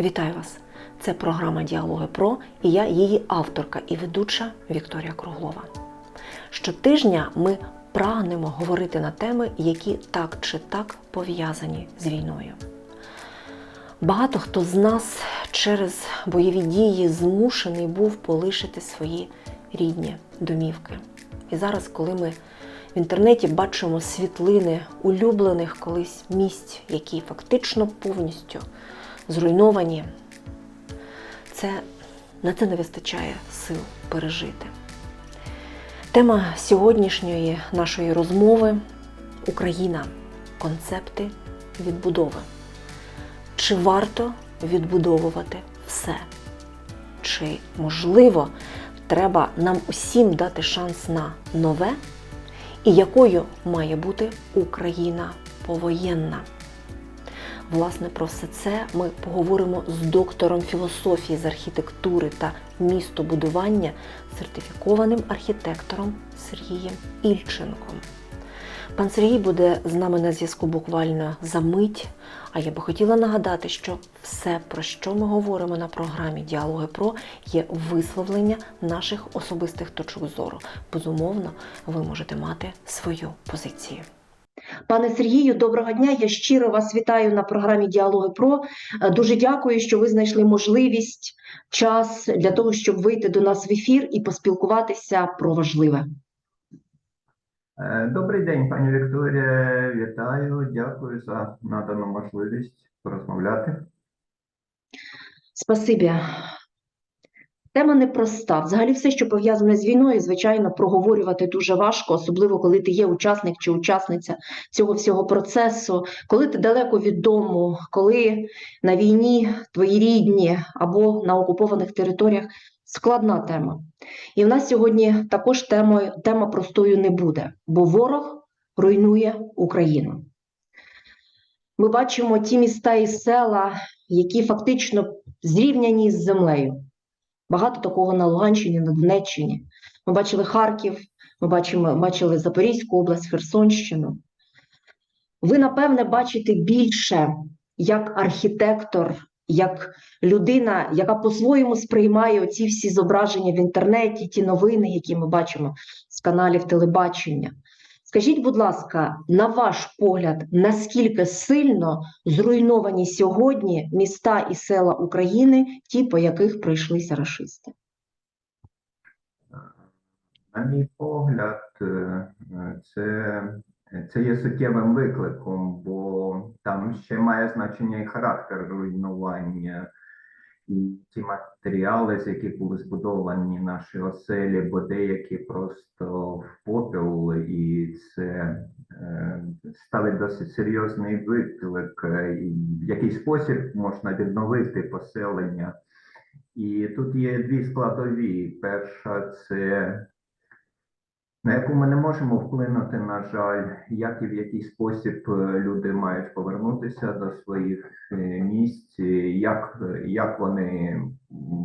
Вітаю вас! Це програма Діалоги Про і я її авторка і ведуча Вікторія Круглова. Щотижня ми прагнемо говорити на теми, які так чи так пов'язані з війною. Багато хто з нас через бойові дії змушений був полишити свої рідні домівки. І зараз, коли ми в інтернеті бачимо світлини улюблених колись місць, які фактично повністю зруйновані, це, на це не вистачає сил пережити. Тема сьогоднішньої нашої розмови Україна. Концепти відбудови. Чи варто відбудовувати все? Чи можливо треба нам усім дати шанс на нове? І якою має бути Україна повоєнна? Власне, про все це ми поговоримо з доктором філософії з архітектури та містобудування, сертифікованим архітектором Сергієм Ільченком. Пан Сергій буде з нами на зв'язку буквально за мить. А я би хотіла нагадати, що все, про що ми говоримо на програмі Діалоги Про, є висловлення наших особистих точок зору. Безумовно, ви можете мати свою позицію. Пане Сергію, доброго дня. Я щиро вас вітаю на програмі Діалоги Про. Е, Дуже дякую, що ви знайшли можливість, час для того, щоб вийти до нас в ефір і поспілкуватися про важливе. Е, Добрий день, пані Вікторія. Вітаю, дякую за надану можливість порозмовляти. Спасибі. Тема непроста. Взагалі, все, що пов'язане з війною, звичайно, проговорювати дуже важко, особливо коли ти є учасник чи учасниця цього всього процесу, коли ти далеко від дому, коли на війні твої рідні або на окупованих територіях складна тема. І в нас сьогодні також тема, тема простою не буде, бо ворог руйнує Україну. Ми бачимо ті міста і села, які фактично зрівняні з землею. Багато такого на Луганщині, на Донеччині. Ми бачили Харків, ми бачимо, бачили Запорізьку область, Херсонщину. Ви, напевне, бачите більше як архітектор, як людина, яка по-своєму сприймає ці всі зображення в інтернеті, ті новини, які ми бачимо з каналів телебачення. Скажіть, будь ласка, на ваш погляд, наскільки сильно зруйновані сьогодні міста і села України, ті, по яких пройшлися рашисти? На мій погляд, е, це, це є суттєвим викликом, бо там ще має значення і характер руйнування, і ті матеріали, з яких були збудовані наші оселі, бо деякі просто в попіл, і це е, ставить досить серйозний виклик, е, в який спосіб можна відновити поселення. І тут є дві складові. Перша це на яку ми не можемо вплинути, на жаль, як і в який спосіб е, люди мають повернутися до своїх е, місць, як, як вони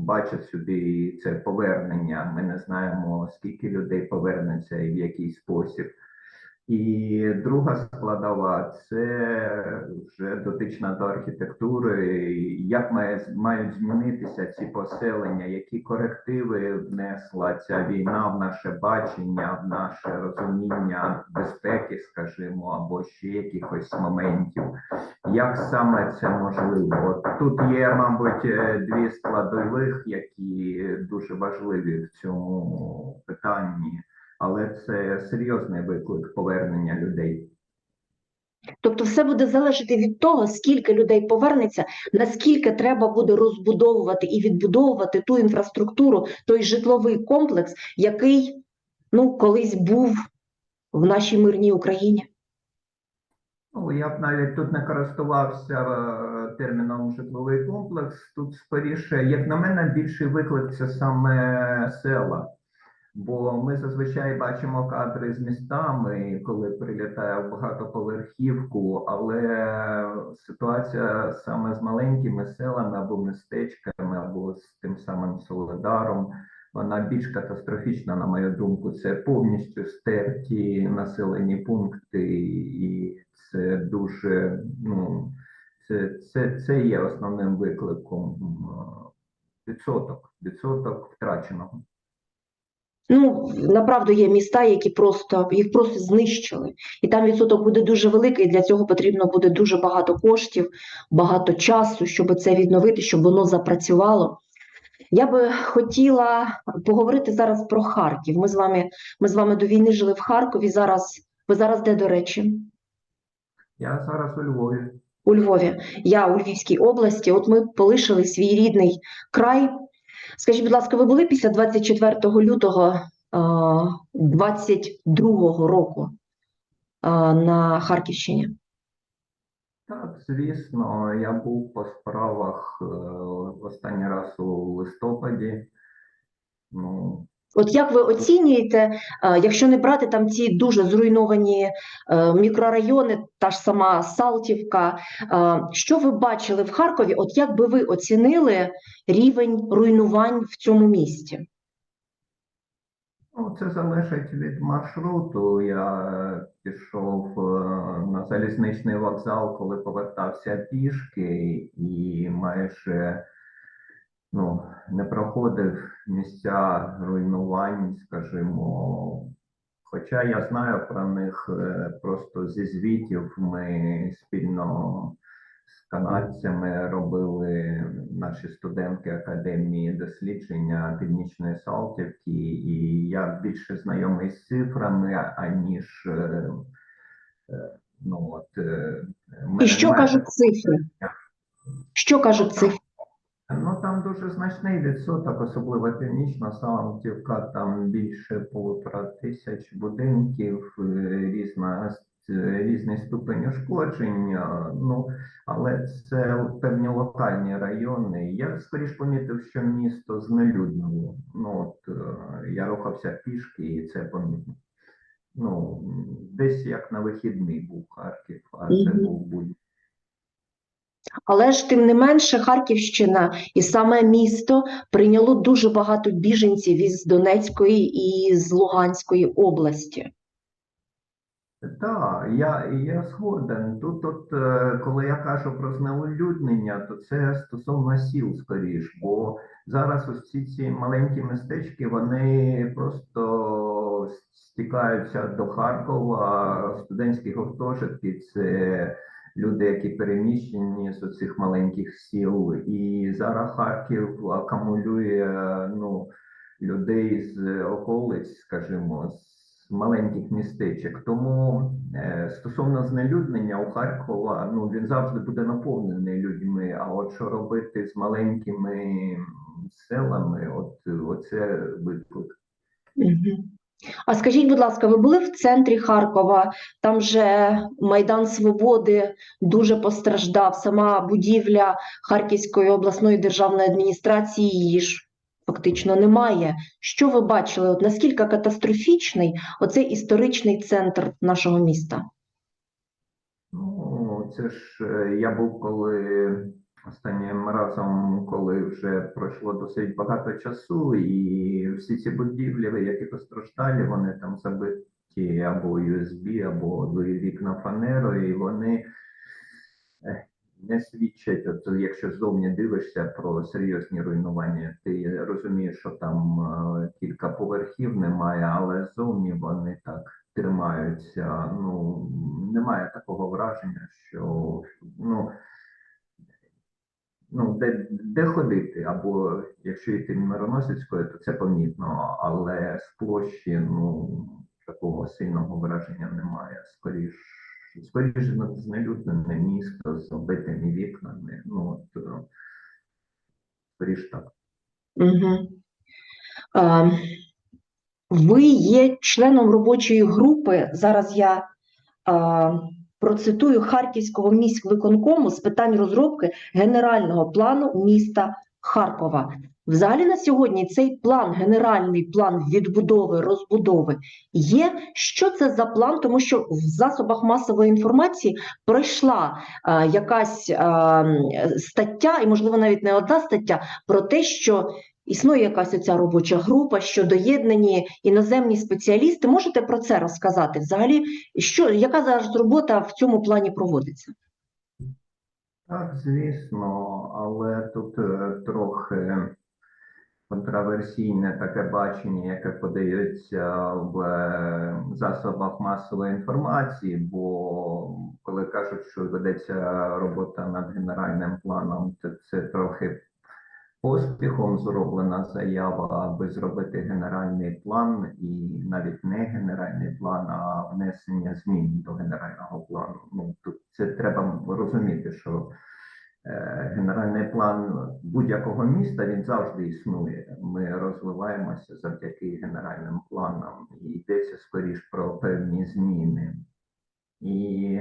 бачать собі це повернення. Ми не знаємо, скільки людей повернеться і в який спосіб. І друга складова це вже дотична до архітектури, як має, мають змінитися ці поселення, які корективи внесла ця війна в наше бачення, в наше розуміння безпеки, скажімо, або ще якихось моментів. Як саме це можливо? Тут є, мабуть, е, дві складових, які дуже важливі в цьому питанні але це серйозний виклик повернення людей. Тобто, все буде залежати від того, скільки людей повернеться, наскільки треба буде розбудовувати і відбудовувати ту інфраструктуру, той житловий комплекс, який ну, колись був в нашій мирній Україні. Ну, я б навіть тут не користувався е, терміном житловий комплекс. Тут скоріше, як на мене, більший виклик це саме села. Бо ми зазвичай бачимо кадри з містами, коли прилітає в багатоповерхівку, але ситуація саме з маленькими селами або містечками, або з тим самим Солидаром, вона більш катастрофічна, на мою думку. Це повністю стерті населені пункти, і це дуже ну це, це, це є основним викликом відсоток, відсоток втраченого. Ну, направду є міста, які просто їх просто знищили, і там відсоток буде дуже великий. і Для цього потрібно буде дуже багато коштів, багато часу, щоб це відновити, щоб воно запрацювало. Я би хотіла поговорити зараз про Харків. Ми з вами, ми з вами до війни жили в Харкові. Зараз ви зараз де, до речі? Я зараз у Львові. у Львові. Я у Львівській області. От ми полишили свій рідний край. Скажіть, будь ласка, ви були після 24 лютого 22 року на Харківщині? Так, звісно, я був по справах е, останній раз у листопаді. Ну, От як ви оцінюєте, якщо не брати там ці дуже зруйновані е, мікрорайони, та ж сама Салтівка, що ви бачили в Харкові? От як би ви оцінили рівень руйнувань в цьому місті? Ну, це залежить від маршруту. Я пішов е, на залізничний вокзал, коли повертався пішки, і майже ну, не проходив місця руйнувань, скажімо. Хоча я знаю про них е, просто зі звітів. Ми спільно з канадцями робили наші студентки академії дослідження північної Салтівки, і я більше знайомий з цифрами, аніж е, е, ну от мене І що кажуть цифри? Що кажуть цифри? Ну там дуже значний відсоток, особливо північна Салтівка, там більше полутора тисяч будинків, е, різна е, різний ступень ушкодження. Ну але це певні локальні райони. Я скоріш помітив, що місто знелюднило. Ну от е, я рухався пішки, і це помітно. Ну десь як на вихідний був Харків, а це був будь. Але ж тим не менше Харківщина і саме місто прийняло дуже багато біженців із Донецької і з Луганської області. Так, я, я згоден. Тут, от, е, коли я кажу про знелюднення, то це стосовно сіл скоріш, бо зараз ось ці, ці маленькі містечки, вони просто стікаються до Харкова, студентські гуртожитки, це люди, які переміщені з оцих маленьких сіл. І зараз Харків акумулює ну, людей з околиць, скажімо, з маленьких містечок. Тому е, стосовно знелюднення у Харкова, ну він завжди буде наповнений людьми. А от що робити з маленькими селами, от оце виклик. Мгм. А скажіть, будь ласка, ви були в центрі Харкова? Там же Майдан Свободи дуже постраждав. Сама будівля Харківської обласної державної адміністрації її ж фактично немає. Що ви бачили? От наскільки катастрофічний оцей історичний центр нашого міста? Ну, це ж е, я був коли останнім разом, коли вже пройшло досить багато часу, і всі ці будівлі, які постраждалі, вони там забиті або USB, або вікна фанерою, і вони е, не свідчать, от якщо ззовні дивишся про серйозні руйнування, ти розумієш, що там е, кілька поверхів немає, але ззовні вони так тримаються. Ну немає такого враження, що ну. Ну, де, де ходити, або якщо йти Мироносицькою, то це помітно, але з площі ну такого сильного враження немає. Скоріш, скоріш знелюднене місто з оббитими вікнами. Ну от е, скоріш так. Угу. А, ви є членом робочої групи. Зараз я а, процитую Харківського міськвиконкому з питань розробки генерального плану міста Харкова. Взагалі на сьогодні цей план, генеральний план відбудови, розбудови є. Що це за план? Тому що в засобах масової інформації пройшла а, якась м, стаття, і можливо навіть не одна стаття, про те, що існує якась оця робоча група, що доєднані іноземні спеціалісти. Можете про це розказати? Взагалі, що яка зараз робота в цьому плані проводиться? Так, звісно, але тут е, трохи контраверсійне таке бачення, яке подається в е, засобах масової інформації, бо коли кажуть, що ведеться робота над генеральним планом, то це трохи поспіхом зроблена заява, аби зробити генеральний план, і навіть не генеральний план, а внесення змін до генерального плану. Ну тут це треба розуміти, що е, генеральний план будь-якого міста він завжди існує. Ми розвиваємося завдяки генеральним планам, і йдеться скоріш про певні зміни. І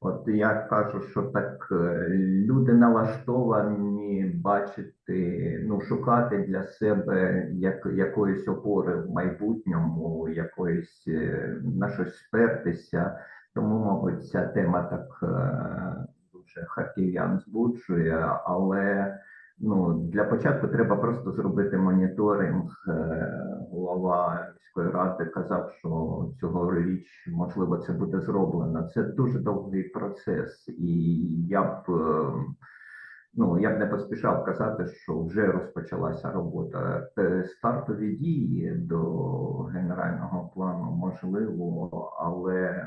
От я кажу, що так е, люди налаштовані бачити, ну шукати для себе як, якоїсь опори в майбутньому, якоїсь е, на щось спертися. Тому, мабуть, ця тема так е, дуже харків'ян збуджує, але ну для початку треба просто зробити моніторинг. Е, Голова міської ради казав, що цьогоріч можливо це буде зроблено. Це дуже довгий процес, і я б е, ну я б не поспішав казати, що вже розпочалася робота. Стартові дії до генерального плану можливо, але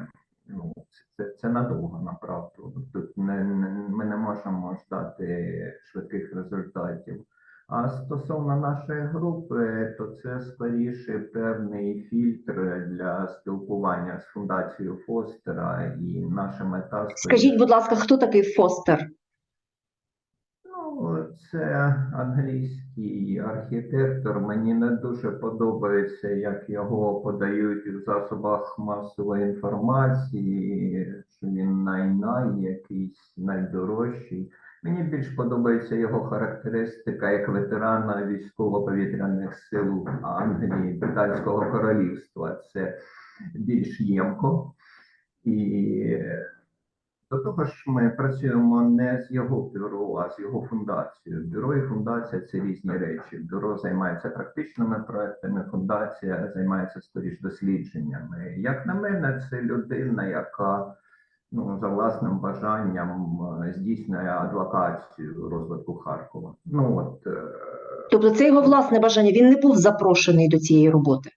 ну це, це надовго направду. Тут не, не ми не можемо ждати швидких результатів. А стосовно нашої групи, то це скоріше певний фільтр для спілкування з фундацією Фостера і наша мета. Скажіть, будь ласка, хто такий Фостер? Це англійський архітектор. Мені не дуже подобається, як його подають в засобах масової інформації, що він най-най, якийсь найдорожчий. Мені більш подобається його характеристика як ветерана військово-повітряних сил Англії, Британського королівства. Це більш ємко. І до того ж, ми працюємо не з його бюро, а з його фундацією. Бюро і фундація це різні речі. Бюро займається практичними проектами, фундація займається скоріш дослідженнями. Як на мене, це людина, яка ну, за власним бажанням е, здійснює адвокацію розвитку Харкова. Ну от е, Тобто це його власне бажання, він не був запрошений до цієї роботи.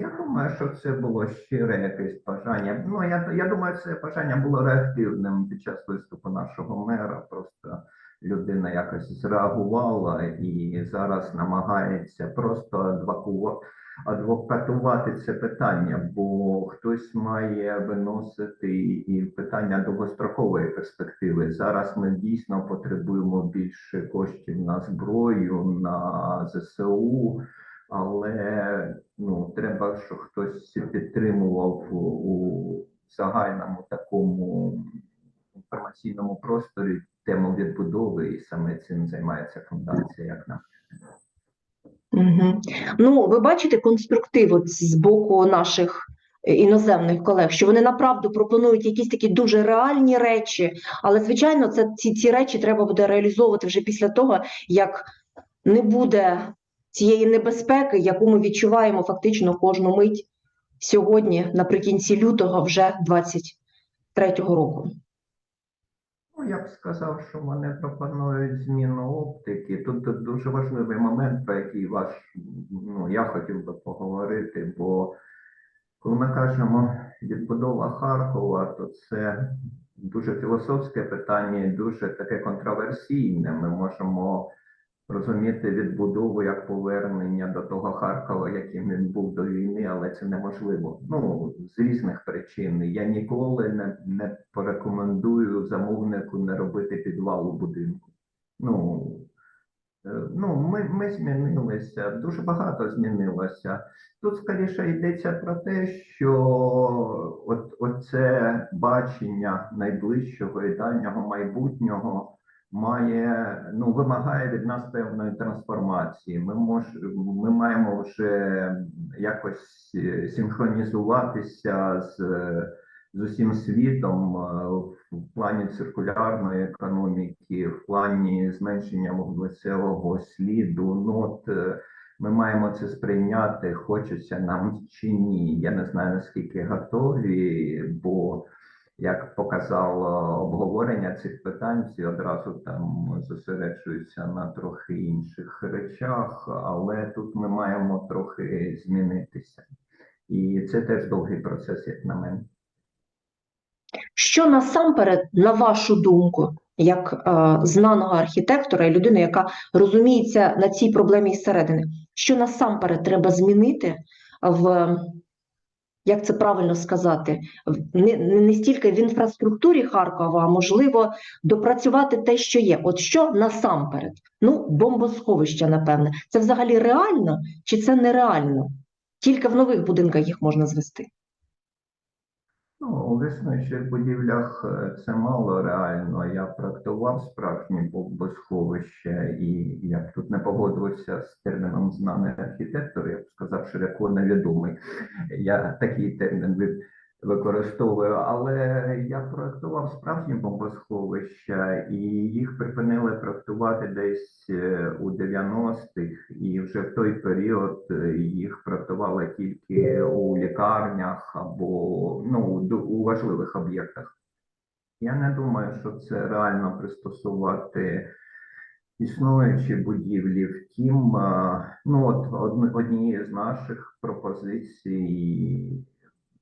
Я думаю, що це було щире якесь бажання. Ну я, я думаю, це бажання було реактивним під час виступу нашого мера. Просто людина якось зреагувала і зараз намагається просто адвокувати, адвокатувати це питання, бо хтось має виносити і питання довгострокової перспективи. Зараз ми дійсно потребуємо більше коштів на зброю, на ЗСУ. Але ну треба, щоб хтось підтримував у, загальному такому інформаційному просторі тему відбудови, і саме цим займається фундація, як на Угу. Ну, ви бачите конструктив з боку наших е, іноземних колег, що вони направду пропонують якісь такі дуже реальні речі, але звичайно, це ці, ці речі треба буде реалізовувати вже після того, як не буде цієї небезпеки, яку ми відчуваємо фактично кожну мить сьогодні, наприкінці лютого, вже 23-го року. Ну, я б сказав, що вони пропонують зміну оптики. Тут дуже важливий момент, про який ваш ну я хотів би поговорити, бо коли ми кажемо відбудова Харкова, то це дуже філософське питання, і дуже таке контроверсійне. Ми можемо розуміти відбудову як повернення до того Харкова, яким він був до війни, але це неможливо. Ну з різних причин. Я ніколи не, не порекомендую замовнику не робити підвал у будинку. Ну, е, ну ми, ми змінилися, дуже багато змінилося. Тут скоріше йдеться про те, що от, оце бачення найближчого і дальнього майбутнього має ну вимагає від нас певної трансформації. Ми мож, ми маємо вже якось е, синхронізуватися з, з усім світом е, в плані циркулярної економіки, в плані зменшення вуглецевого сліду. Ну от е, ми маємо це сприйняти, хочеться нам чи ні. Я не знаю наскільки готові, бо як показало обговорення цих питань, всі одразу там зосереджуються на трохи інших речах, але тут ми маємо трохи змінитися. І це теж довгий процес, як на мене. Що насамперед, на вашу думку, як е, знаного архітектора і людини, яка розуміється на цій проблемі зсередини, що насамперед треба змінити в, як це правильно сказати, не, не стільки в інфраструктурі Харкова, а можливо допрацювати те, що є. От що насамперед? Ну, бомбосховища, напевне. Це взагалі реально чи це нереально? Тільки в нових будинках їх можна звести. Ну, у існуючих будівлях е, це мало реально. Я проектував справжні бомбосховища, і я б тут не погодився з терміном знаний архітектор, я б сказав, широко невідомий. Я такий термін використовую, але я проектував справжні бомбосховища, і їх припинили проектувати десь е, у 90-х, і вже в той період е, їх проектували тільки у лікарнях або ну, у важливих об'єктах. Я не думаю, що це реально пристосувати існуючі будівлі. Втім, ну от однією з наших пропозицій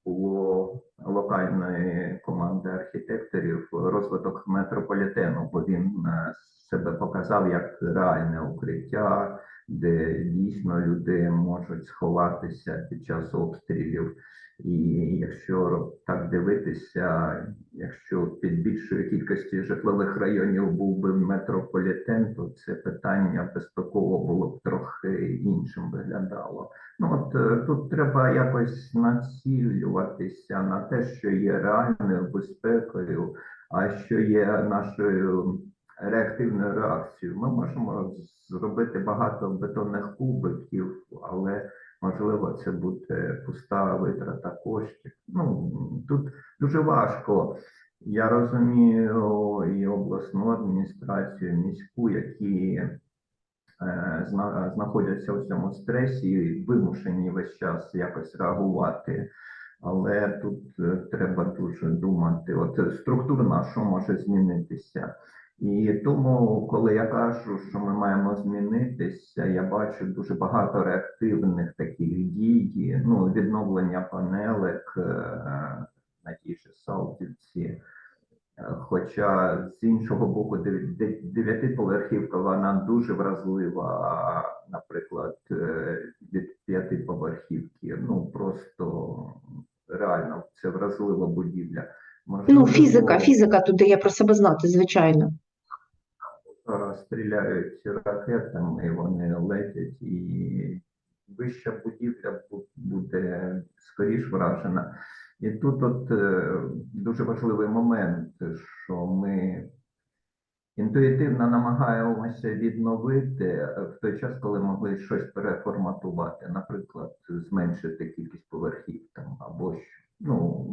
було локальної команди архітекторів розвиток метрополітену, бо він е, себе показав як реальне укриття, де дійсно люди можуть сховатися під час обстрілів. І якщо так дивитися, якщо під більшою кількістю житлових районів був би метрополітен, то це питання безпеково було б трохи іншим виглядало. Ну от е, тут треба якось націлюватися на те, що є реальною безпекою, а що є нашою реактивною реакцією. Ми можемо зробити багато бетонних кубиків, але можливо це буде пуста витрата коштів. Ну тут дуже важко. Я розумію і обласну адміністрацію, міську, які е, зна- знаходяться у цьому стресі і вимушені весь час якось реагувати. Але тут е, треба дуже думати. От структурна, що може змінитися. І тому, коли я кажу, що ми маємо змінитися, я бачу дуже багато реактивних таких дій, ну, відновлення панелек е, на тій же Салтівці. Е, Хоча з іншого боку, дев- дев'ятиповерхівка вона дуже вразлива, наприклад, е, від п'ятиповерхівки. Ну просто реально це вразлива будівля. Ну, Можливо, фізика, фізика тут дає про себе знати, звичайно. Стріляють ракетами, вони летять, і вища будівля буде скоріш вражена. І тут от е, дуже важливий момент, що ми інтуїтивно намагаємося відновити е, в той час, коли могли щось переформатувати, наприклад, зменшити кількість поверхів там або. Ну,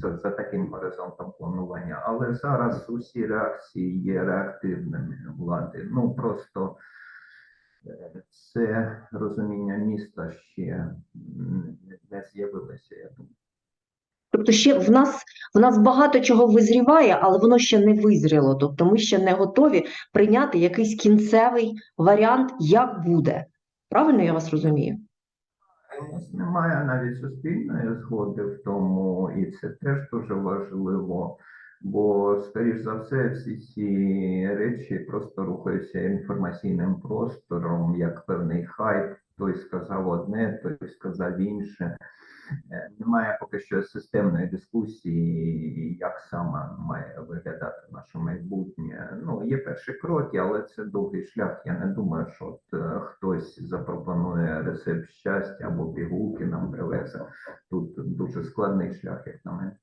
за, за таким горизонтом планування. Але зараз усі реакції є реактивними влади. Ну просто е, це розуміння міста ще не з'явилося, я думаю. Тобто ще в нас, в нас багато чого визріває, але воно ще не визріло. Тобто ми ще не готові прийняти якийсь кінцевий варіант, як буде. Правильно я вас розумію? У нас немає навіть суспільної згоди в тому, і це теж дуже важливо. Бо, скоріш за все, всі ці речі просто рухаються інформаційним простором, як певний хайп. Той сказав одне, той сказав інше. Е, Немає поки що системної дискусії, як саме має виглядати наше майбутнє. Ну, є перші кроки, але це довгий шлях. Я не думаю, що от, е, хтось запропонує рецепт щастя або пігулки нам привезе. Тут дуже складний шлях, як на мене.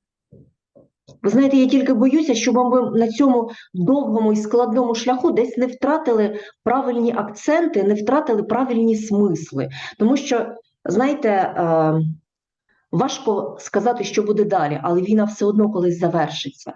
Ви знаєте, я тільки боюся, щоб ми на цьому довгому і складному шляху десь не втратили правильні акценти, не втратили правильні смисли. Тому що, знаєте, е, важко сказати, що буде далі, але війна все одно колись завершиться.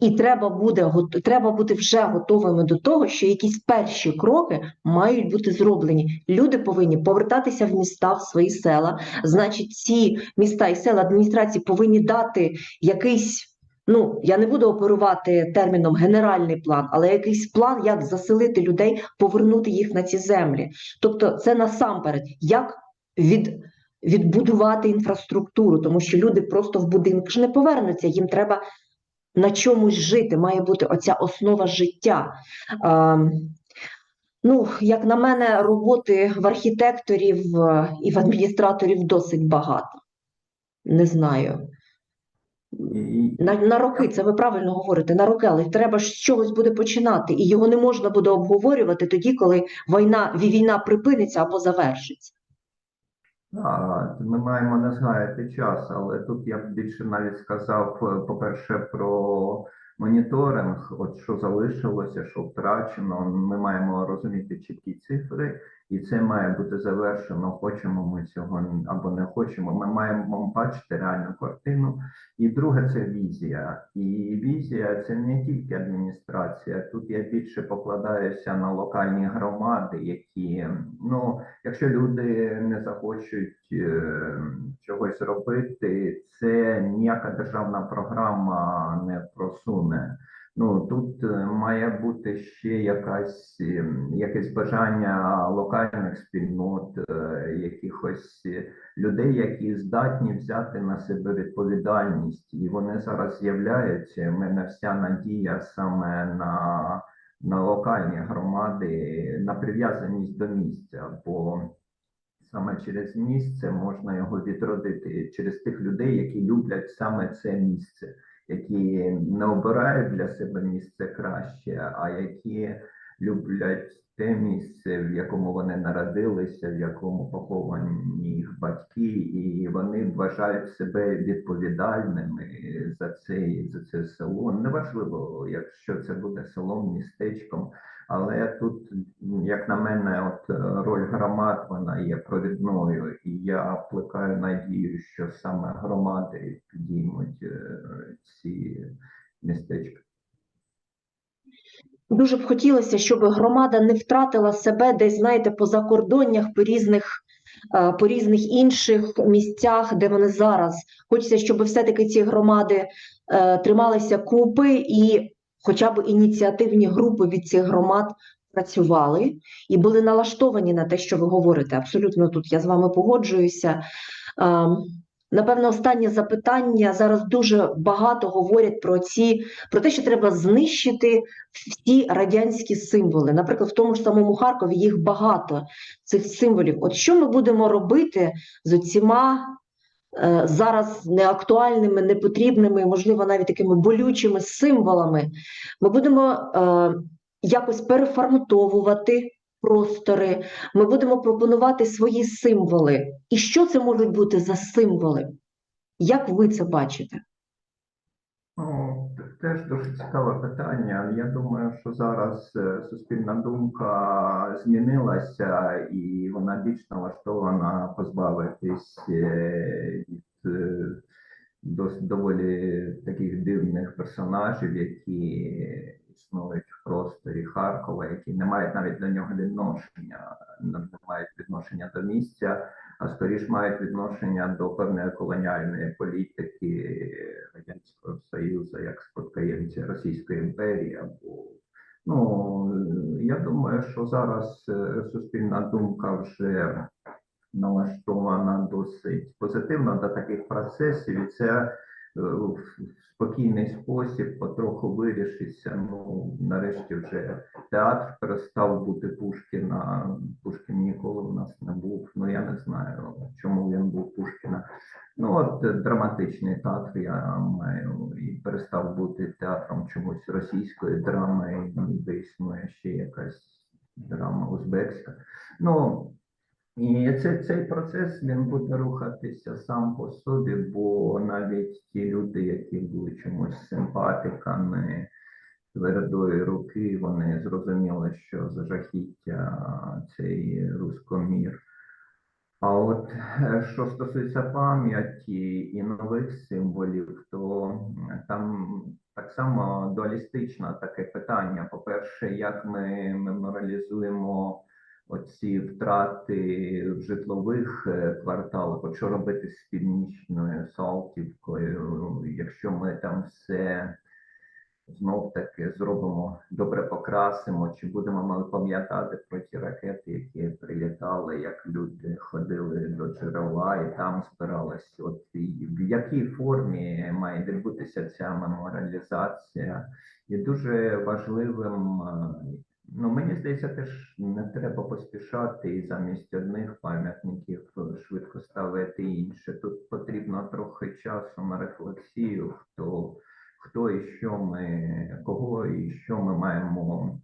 І треба буде треба бути вже готовими до того, що якісь перші кроки мають бути зроблені. Люди повинні повертатися в міста, в свої села. Значить, ці міста і села адміністрації повинні дати якийсь. Ну, я не буду оперувати терміном генеральний план, але якийсь план, як заселити людей, повернути їх на ці землі. Тобто, це насамперед, як від, відбудувати інфраструктуру, тому що люди просто в будинок ж не повернуться, їм треба на чомусь жити, має бути оця основа життя. Ем, Ну, як на мене, роботи в архітекторів е, і в адміністраторів досить багато. Не знаю. На, на роки, це ви правильно говорите, на роки, але треба ж з чогось буде починати, і його не можна буде обговорювати тоді, коли війна, війна припиниться або завершиться. Ми маємо не згаяти час, але тут я б більше навіть сказав, е, по-перше, про моніторинг, от що залишилося, що втрачено. Ми маємо розуміти чіткі цифри, і це має бути завершено. Хочемо ми цього або не хочемо. Ми маємо бачити реальну картину. І друге це візія. І візія це не тільки адміністрація. Тут я більше покладаюся на локальні громади, які ну. Якщо люди не захочуть е, чогось робити, це ніяка державна програма не просуне. Ну тут е, має бути ще якась е, якесь бажання локальних спільнот, е, якихось людей, які здатні взяти на себе відповідальність, і вони зараз з'являються. У мене вся надія саме на на локальні громади, на прив'язаність до місця, бо саме через місце можна його відродити через тих людей, які люблять саме це місце, які не обирають для себе місце краще, а які люблять те місце, в якому вони народилися, в якому поховані їх батьки, і вони вважають себе відповідальними за це, за це село. Неважливо, якщо це буде селом, містечком. Але тут, як на мене, от роль громад вона є провідною, і я плекаю надію, що саме громади підіймуть е, ці містечка. Дуже б хотілося, щоб громада не втратила себе десь, знаєте, по закордоннях, по різних, е, по різних інших місцях, де вони зараз. Хочеться, щоб все-таки ці громади е, трималися купи і хоча б ініціативні групи від цих громад працювали і були налаштовані на те, що ви говорите. Абсолютно тут я з вами погоджуюся. Ем, Напевно, останнє запитання. Зараз дуже багато говорять про ці, про те, що треба знищити всі радянські символи. Наприклад, в тому ж самому Харкові їх багато цих символів. От що ми будемо робити з оціма е, зараз неактуальними, непотрібними, можливо, навіть такими болючими символами? Ми будемо е, якось переформатовувати простори, ми будемо пропонувати свої символи. І що це можуть бути за символи? Як ви це бачите? Теж дуже цікаве питання. Я думаю, що зараз е, суспільна думка змінилася, і вона більш налаштована позбавитись е, від е, дос- доволі таких дивних персонажів, які існують в просторі Харкова, які не мають навіть до нього відношення, не мають відношення до місця а скоріш мають відношення до певної колоніальної політики Радянського Союзу як спадкоємця Російської імперії або ну я думаю, що зараз е, суспільна думка вже налаштована досить позитивно до таких процесів, і це в спокійний спосіб потроху вирішиться. Ну нарешті вже театр перестав бути Пушкіна. Пушкін ніколи у нас не був. Ну я не знаю, чому він був Пушкіна. Ну от е, драматичний театр я маю і перестав бути театром чомусь російської драми, ніби існує ще якась драма узбекська. Ну і цей, цей процес він буде рухатися сам по собі, бо навіть ті люди, які були чомусь симпатиками твердої руки, вони зрозуміли, що за жахіття цей рускомір. А от е, що стосується пам'яті і нових символів, то там так само дуалістичне таке питання. По-перше, як ми меморалізуємо оці втрати в житлових е, кварталах, от що робити з північною Салтівкою, якщо ми там все знов таки зробимо, добре покрасимо, чи будемо ми пам'ятати про ті ракети, які прилітали, як люди ходили до джерела і там збиралися. От в якій формі має відбутися ця меморіалізація? І дуже важливим, е, ну мені здається, теж не треба поспішати і замість одних пам'ятників швидко ставити інші. Тут потрібно трохи часу на рефлексію, хто хто і що ми, кого і що ми маємо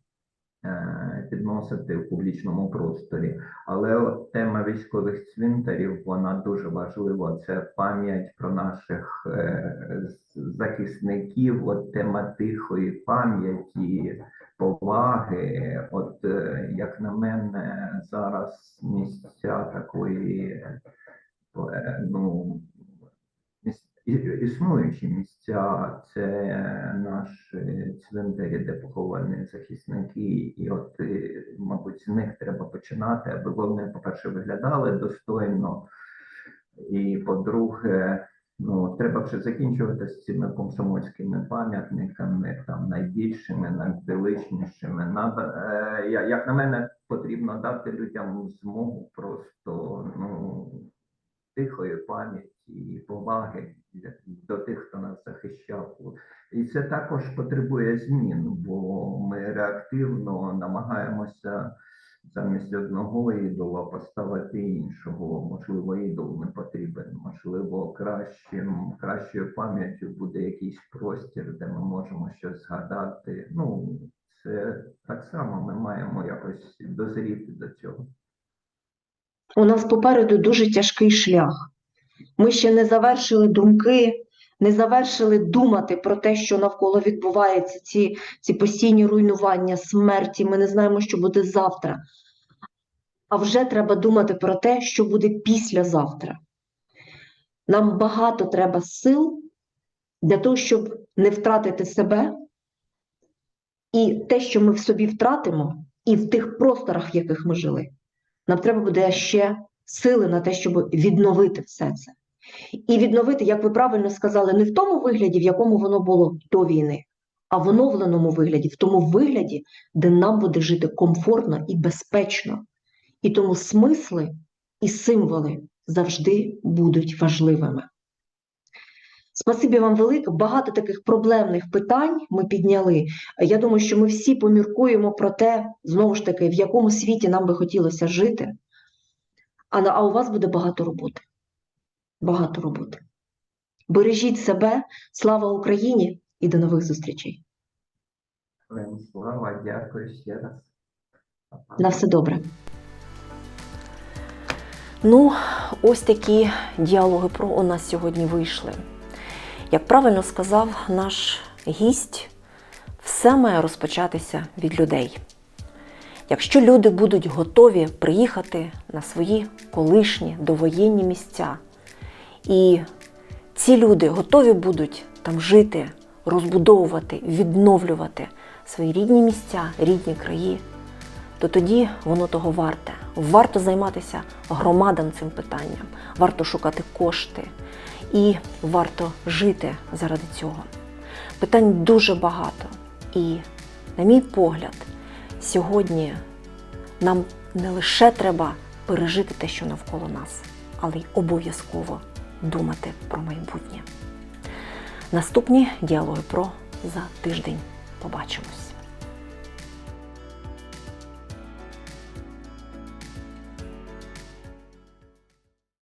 е, підносити в публічному просторі. Але от тема військових цвинтарів вона дуже важлива. Це пам'ять про наших е, захисників, от тема тихої пам'яті, поваги. От е, як на мене, зараз місця такої е, ну, існуючі місця, це наші цвинтарі, де поховані захисники, і от, е, мабуть, з них треба починати, аби вони, по-перше, виглядали достойно, і по-друге, ну, треба вже закінчувати з цими комсомольськими пам'ятниками, там найбільшими, найвеличнішими. Надо, е, як на мене, потрібно дати людям змогу просто ну, тихої пам'яті і поваги до тих, хто нас захищав. І це також потребує змін, бо ми реактивно намагаємося замість одного ідола поставити іншого. Можливо, ідол не потрібен. Можливо, кращим, кращою пам'яттю буде якийсь простір, де ми можемо щось згадати. Ну, це так само ми маємо якось дозріти до цього. У нас попереду дуже тяжкий шлях. Ми ще не завершили думки, не завершили думати про те, що навколо відбувається, ці, ці постійні руйнування, смерті. Ми не знаємо, що буде завтра. А вже треба думати про те, що буде післязавтра. Нам багато треба сил для того, щоб не втратити себе і те, що ми в собі втратимо, і в тих просторах, в яких ми жили. Нам треба буде ще сили на те, щоб відновити все це. І відновити, як ви правильно сказали, не в тому вигляді, в якому воно було до війни, а в оновленому вигляді, в тому вигляді, де нам буде жити комфортно і безпечно. І тому смисли і символи завжди будуть важливими. Спасибі вам велике. Багато таких проблемних питань ми підняли. Я думаю, що ми всі поміркуємо про те, знову ж таки, в якому світі нам би хотілося жити. А, у вас буде багато роботи. Багато роботи. Бережіть себе, слава Україні і до нових зустрічей. Слава, дякую ще раз. На все добре. Ну, ось такі діалоги про у нас сьогодні вийшли. Як правильно сказав наш гість, все має розпочатися від людей. Якщо люди будуть готові приїхати на свої колишні довоєнні місця, і ці люди готові будуть там жити, розбудовувати, відновлювати свої рідні місця, рідні краї, то тоді воно того варте. Варто займатися громадам цим питанням, варто шукати кошти і варто жити заради цього. Питань дуже багато. І, на мій погляд, сьогодні нам не лише треба пережити те, що навколо нас, але й обов'язково думати про майбутнє. Наступні діалоги про за тиждень. Побачимось.